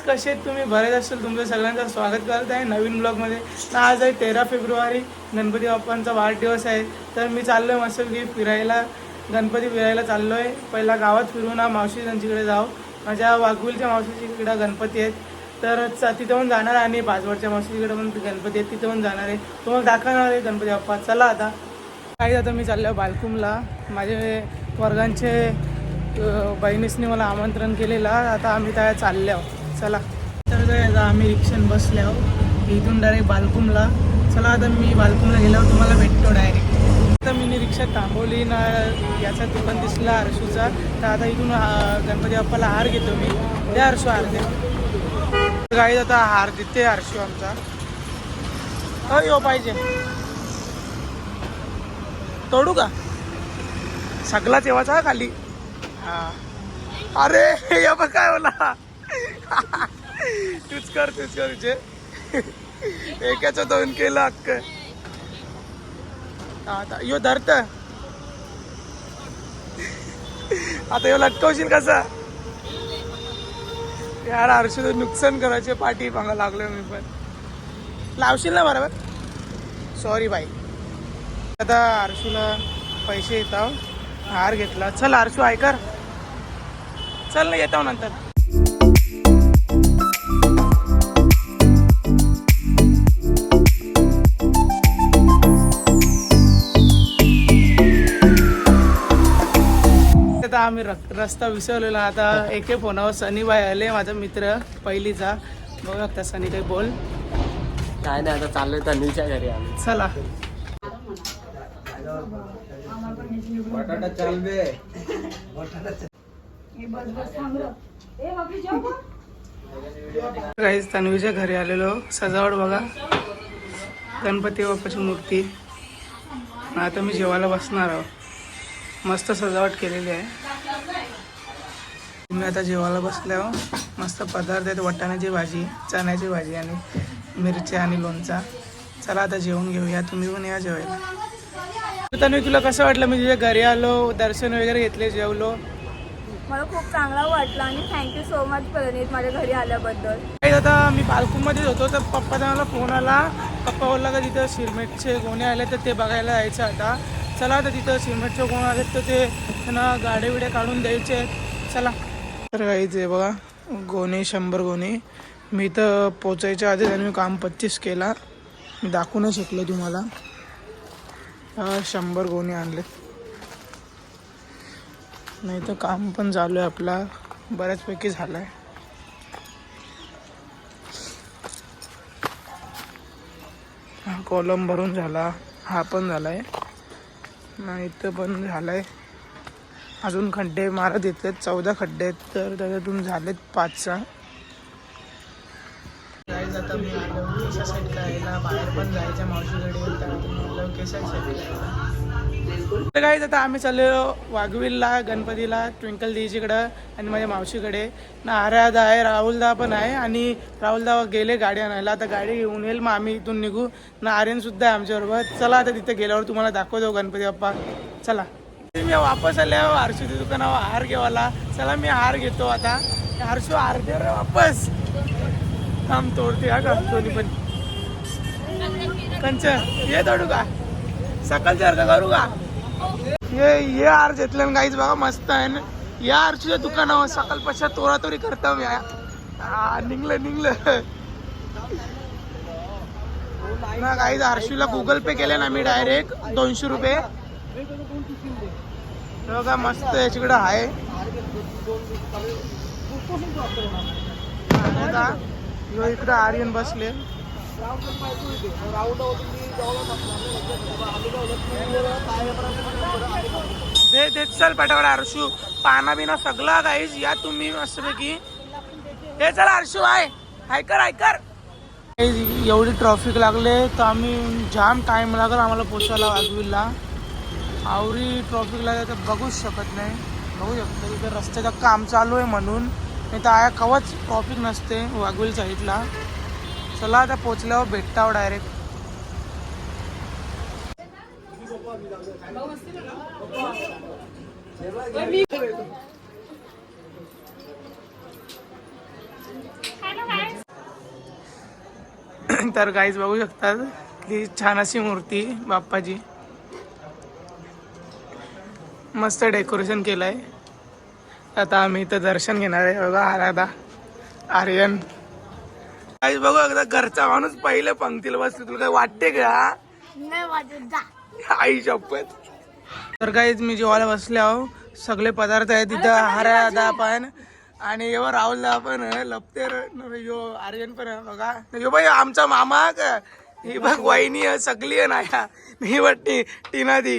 कसे आहेत तुम्ही? बरेच असेल तुमचं सगळ्यांचं स्वागत करत आहे नवीन ब्लॉगमध्ये. तर आज आहे तेरा फेब्रुवारी गणपती बाप्पांचा वाढदिवस आहे. तर मी चाललो आहे की फिरायला. गणपती फिरायला चाललो आहे पहिला गावात फिरून हा मावशी त्यांच्याकडे जाऊ. माझ्या वाघविलच्या मावशीकडे गणपती आहेत. तर च- तिथे पण जाणार आहे आणि पाचवडच्या मावशीकडे पण गणपती आहेत. तिथे पण जाणार आहे. तुम्हाला दाखवणार आहे गणपती बाप्पा. चला आता. काही आता मी चाललो बालकुमला माझे वर्गांचे बहिणीसनी मला आमंत्रण केलेलं. आता आम्ही त्या चालले आहोत चला. तर काय आता आम्ही रिक्षाने बसले आहोत. इथून डायरेक्ट बालकुमला चला आता मी बालकुमला गेल्यावर तुम्हाला भेटतो डायरेक्ट आता मी रिक्षा थांबवली ना याचा दुकान दिसला हर्षूचा तर आता इथून गणपती बाप्पाला हार घेतो मी. द्या हर्षू हार द्या गाईत आता हार देते हर्षू आमचा. हो यो पाहिजे. तोडू का? सगळा तेव्हाचा खाली. हा. अरे या बघ काय बोला तूच कर तूच कर तुझे एकाचं दोन केलं हक्क. आता यो धरत. आता यो लटकवशील कसा? यार हर्षद नुकसान करायचे पाठी मागा लागलो मी पण. लावशील ना बरोबर? सॉरी बाई. आता आरशूला पैसे येतात. हार घेतला. चल आरशू ऐकर. चल ना येतो नंतर. आता आम्ही रस्ता विसरलेला. आता एके फोनावर सनीबाई आले माझा मित्र पहिलीचा. बघू शकता सनी काही बोल. काय नाही आता चाललोय तन्वीच्या घरी आम्ही. चला. बटाटा चालवे. काहीच तन्वीच्या घरी आलेलो. सजावट बघा. गणपती बाप्पाची मूर्ती. आता मी जेवायला बसणार आहोत मस्त सजावट केलेली आहे. तुम्ही आता जेवायला बसले आहो मस्त पदार्थ आहेत वाटाण्याची भाजी चण्याची भाजी आणि मिरची आणि लोणचा. चला आता जेवून घेऊया. तुम्ही पण या जेवायला. तन्वी तुला कसं वाटलं? मी तुझ्या घरी आलो दर्शन वगैरे घेतले जेवलो. मला खूप चांगला वाटला आणि थँक्यू सो मच प्रणित माझ्या घरी आल्याबद्दल. काही आता मी बालकूमध्येच होतो तर पप्पाचा मला फोन आला. पप्पा बोलला का तिथं सिरमेटचे गोणे आले तर ते बघायला जायचं आता. चला आता तिथं सिरमेटचे गोणे आले तर ते त्यांना गाड्या बिड्या काढून द्यायचे चला. तर काहीच आहे बघा गोणे शंभर गोणे. मी तर पोचायच्या आधी त्यांनी मी काम पच्चीस केला. मी दाखवू नाही शकलो तुम्हाला. शंभर गोणे आणले नाही तर काम पण चालू आहे आपला. बऱ्याचपैकी झालं आहे हा कॉलम भरून झाला. हा पण झाला आहे नाही तर पण झालाय. अजून खड्डे मारत येतात. चौदा खड्डे आहेत तर त्याच्यातून झालेत पाचचा गाईज आता मी आलो. केसा सेट करायला बाहेर पण जायच्या मावशीकडे केसा सेट तर गाईज आता आम्ही चाललो वाघवीलला गणपतीला ट्विंकल दीजीकडं आणि माझ्या मावशीकडे. ना आर्यादा आहे राहुलदा पण आहे आणि राहुलदा गेले गाडी आणायला. आता गाडी घेऊन येईल मग आम्ही इथून निघू. ना आर्यन सुद्धा आहे आमच्याबरोबर. चला आता तिथे गेल्यावर तुम्हाला दाखवतो गणपती बाप्पा. चला. मी वापस आल्यावर हर्षूच्या दुकानावर हार घेवाला. चला मी हार घेतो आता. हर्षू हार दे रे वापस. थांब तोडते. हा का? दोन्ही पण. कंच ये तोडू का? सकाळच्या करू का? ये ये हार घेतलं काहीच बघा मस्त आहे ना. या आरशीच्या दुकानावर सकाळ पश्चात तोरातोरी करता मी. निघलं निघलं. ना काहीच आरशीला गुगल पे केले ना मी डायरेक्ट दोनशे रुपये. हे बघा मस्त याच्याकडे आहे. आणि ह्यो इकडं आर्यन बसले. दे दे चल पटापट आरशू. पाना बिना सगळा गाईज या तुम्ही मस्तपैकी. हे चल आरशू आहे ऐकर ऐकर एवढी ट्रॉफिक लागले तर आम्ही जाम टाइम लागला आम्हाला पोचायला वाजवीला. आवरी ट्रॉफिकला तर बघूच शकत नाही. बघू शकतो. इथे रस्त्याचं काम चालू आहे म्हणून. नाही तर आया कवच ट्रॉफिक नसते वाघुली साईडला. चला आता पोचल्यावर भेटताव डायरेक्ट तर गाईज बघू शकतात. की छान अशी मूर्ती बाप्पाची. मस्त डेकोरेशन केलं आहे आता आम्ही इथं दर्शन घेणार आहे. बघा आराधा आर्यन. गाईज बघू एकदा घरचा माणूस पहिल्या पंक्तीला बसतो. तुला काय वाटते का? आई शपथ. तर काहीच मी जेवायला बसले आहो. सगळे पदार्थ आहेत तिथं हरा पण आणि एव राहुलला पण लपतेर यो आर्यन पण बघा. यो बाई आमचा मामा का? ही बघ वहिनी आहे, सगळी आहे ना. ही वाटते टीना ती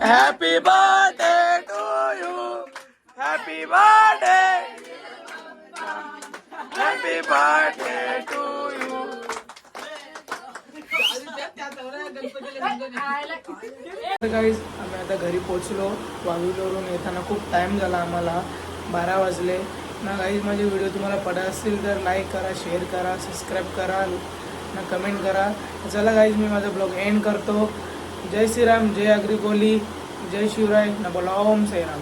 happy birthday to you happy birthday happy birthday to you guys आम्ही आता घरी पोचलो वाघुलवरून येताना खूप टाईम झाला आम्हाला. बारा वाजले. ना गाईज माझे व्हिडिओ तुम्हाला पडत असतील तर लाईक करा शेअर करा सबस्क्राईब करा ना कमेंट करा. चला गाईज मी माझा ब्लॉग एंड करतो. जय श्रीराम जय अग्री जय शिवराय ना बोला ओम साईराम